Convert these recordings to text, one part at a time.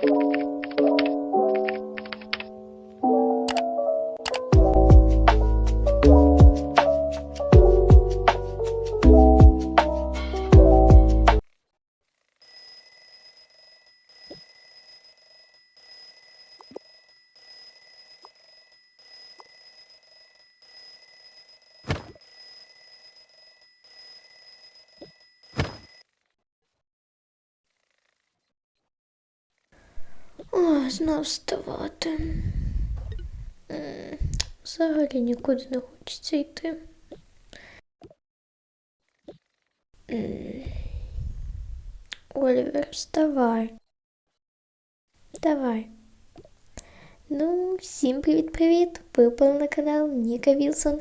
Música Знов вставати. Взагалі нікуди не хочеться йти. Олівер, вставай. Давай. Ну, всім привіт-привіт! Ви попали на канал Ніка Вілсон.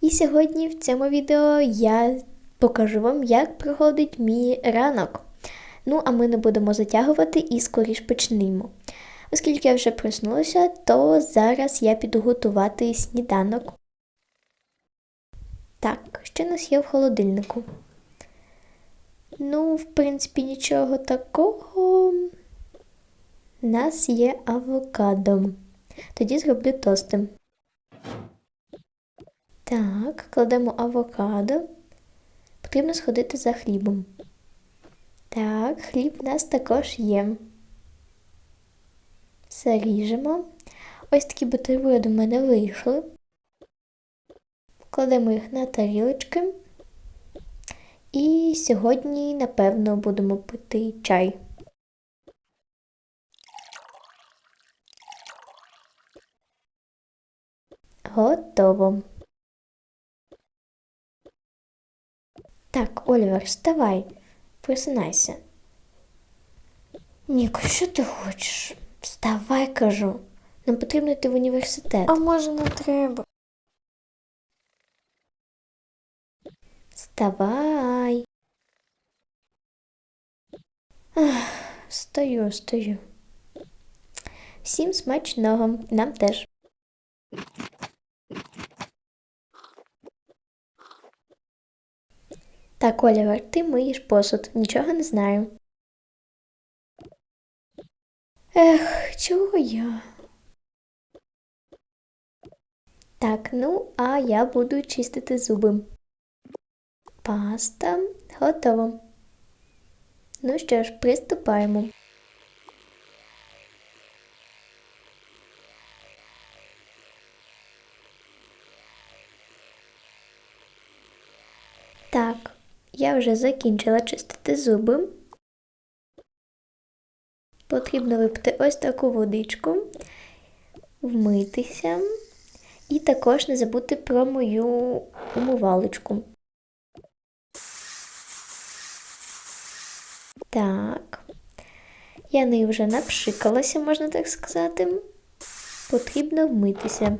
І сьогодні в цьому відео я покажу вам, як проходить мій ранок. Ну, а ми не будемо затягувати і скоріш почнемо. Оскільки я вже проснулася, то зараз я піду готувати сніданок. Так, що нас є в холодильнику? Ну, в принципі, нічого такого. У нас є авокадо. Тоді зроблю тости. Так, кладемо авокадо. Потрібно сходити за хлібом. Так, хліб у нас також є. Все ріжемо. Ось такі бутерброди у мене вийшли. Кладемо їх на тарілочки. І сьогодні, напевно, будемо пити чай. Готово. Так, Олівер, вставай, просинайся. Ніко, що ти хочеш? Вставай, кажу. Нам потрібно йти в університет. А може не треба? Вставай. Ах, Стою, стою. Всім смачного, нам теж. Так, Олівер, ти миєш посуд, нічого не знаю. Ех, чого я? Так, ну, а я буду чистити зуби. Паста готово. Ну що ж, приступаємо. Так, я вже закінчила чистити зуби. Потрібно випити ось таку водичку, вмитися і також не забути про мою умивалочку. Так. Я нею вже напшикалася, можна так сказати. Потрібно вмитися.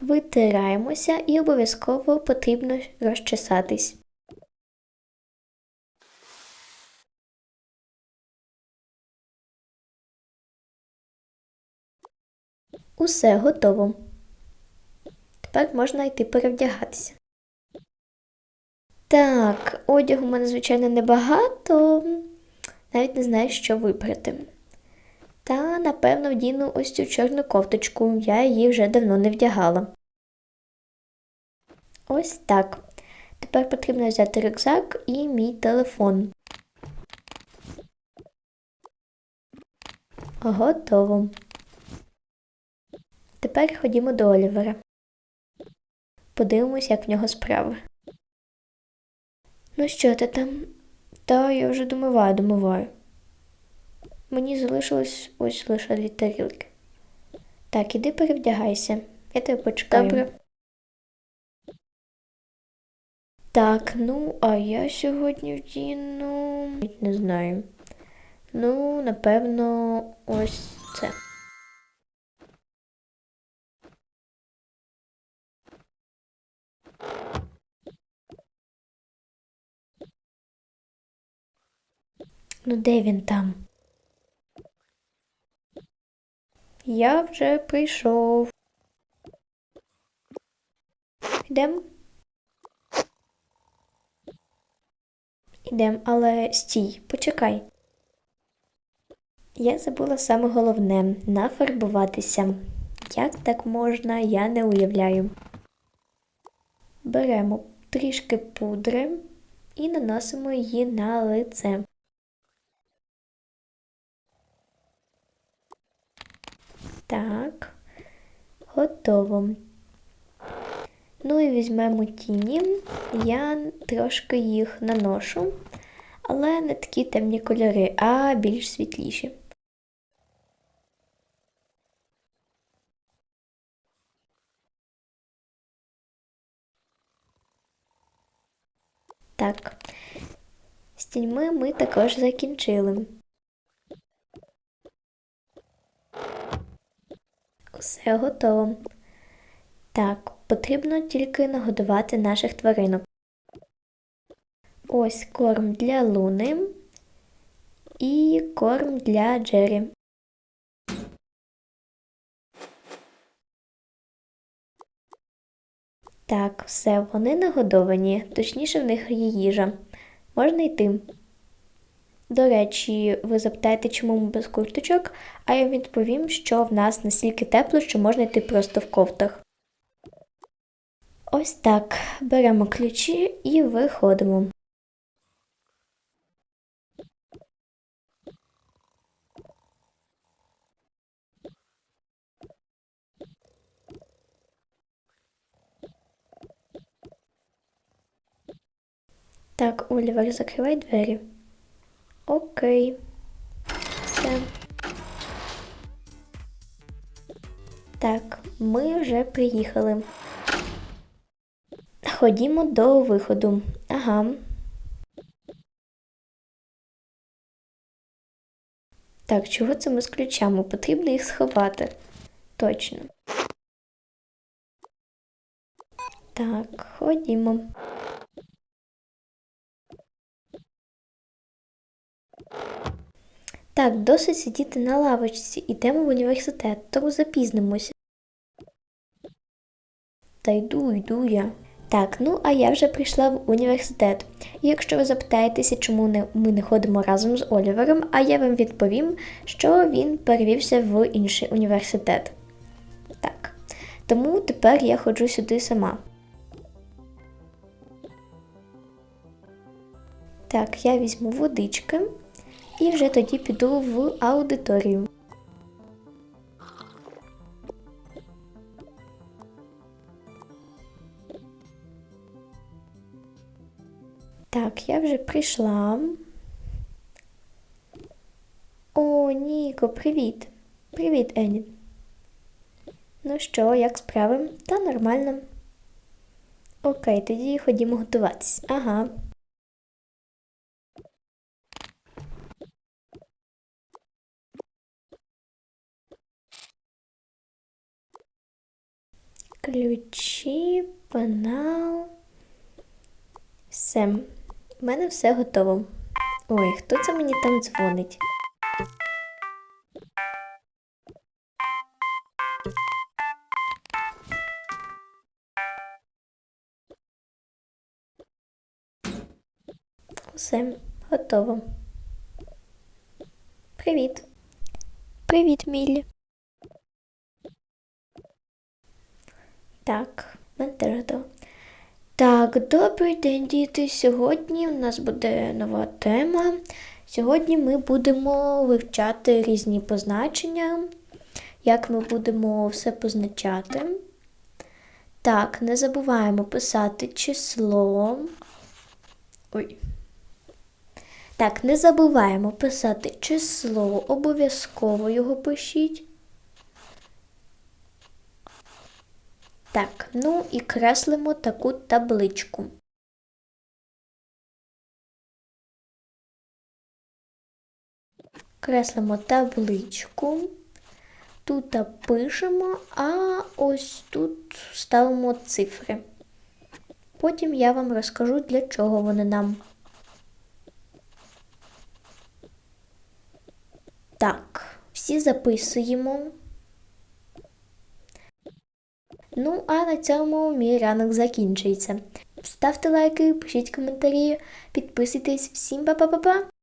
Витираємося і обов'язково потрібно розчесатись. Усе готово. Тепер можна йти перевдягатися. Так, одягу у мене, звичайно, небагато, навіть не знаю, що вибрати. Та, напевно, вдіну ось цю чорну кофточку, я її вже давно не вдягала. Ось так. Тепер потрібно взяти рюкзак і мій телефон. Готово. Тепер ходімо до Олівера. Подивимось, як в нього справи. Ну що ти там? Та я вже домиваю, домиваю. Мені залишилось ось лише дві тарілки. Так, іди перевдягайся. Я тебе почекаю. Добре. Так, ну, а я сьогодні вдіну. Не знаю. Ну, напевно, ось це. Ну, де він там? Я вже прийшов. Йдемо. Ідем, але стій, почекай. Я забула саме головне нафарбуватися. Як так можна, я не уявляю. Беремо трішки пудри і наносимо її на лице. Так, готово. Ну і візьмемо тіні. Я трошки їх наношу, але не такі темні кольори, а більш світліші. Так, з тіньми ми також закінчили. Все готово. Так, потрібно тільки нагодувати наших тваринок. Ось корм для Луни і корм для Джері. Так, все, вони нагодовані, точніше в них є їжа. Можна йти. До речі, ви запитаєте, чому ми без курточок, а я відповім, що в нас настільки тепло, що можна йти просто в кофтах. Ось так. Беремо ключі і виходимо. Так, Олівер, закривай двері. Окей. Все. Так, ми вже приїхали. Ходімо до виходу. Ага. Так, чого це ми з ключами? Потрібно їх сховати. Точно. Так, ходімо. Так, досить сидіти на лавочці, ідемо в університет, тому запізнимося. Та йду, йду я. Так, ну а я вже прийшла в університет. І якщо ви запитаєтеся, чому не, ми не ходимо разом з Олівером, а я вам відповім, що він перевівся в інший університет. Так. Тому тепер я ходжу сюди сама. Так, я візьму водички і вже тоді піду в аудиторію. Так, я вже прийшла. О, Ніко, привіт. Привіт, Ені. Ну що, як справи? Та нормально. Окей, тоді ходімо готуватись. Ага. Ключі, пенал. Все, в мене все готово. Ой, хто це мені там дзвонить? Все, готово. Привіт. Привіт, Міллі. Так, мене. Так, добрий день, діти. Сьогодні у нас буде нова тема. Сьогодні ми будемо вивчати різні позначення, як ми будемо все позначати. Так, не забуваємо писати число. Ой. Так, не забуваємо писати число, обов'язково його пишіть. Так, ну і креслимо таку табличку. Креслимо табличку. Тут пишемо, а ось тут ставимо цифри. Потім я вам розкажу, для чого вони нам. Так, всі записуємо. Ну, а на цьому мій ранок закінчується. ставте лайки, пишіть коментарі, підписуйтесь. Всім па-па-па-па!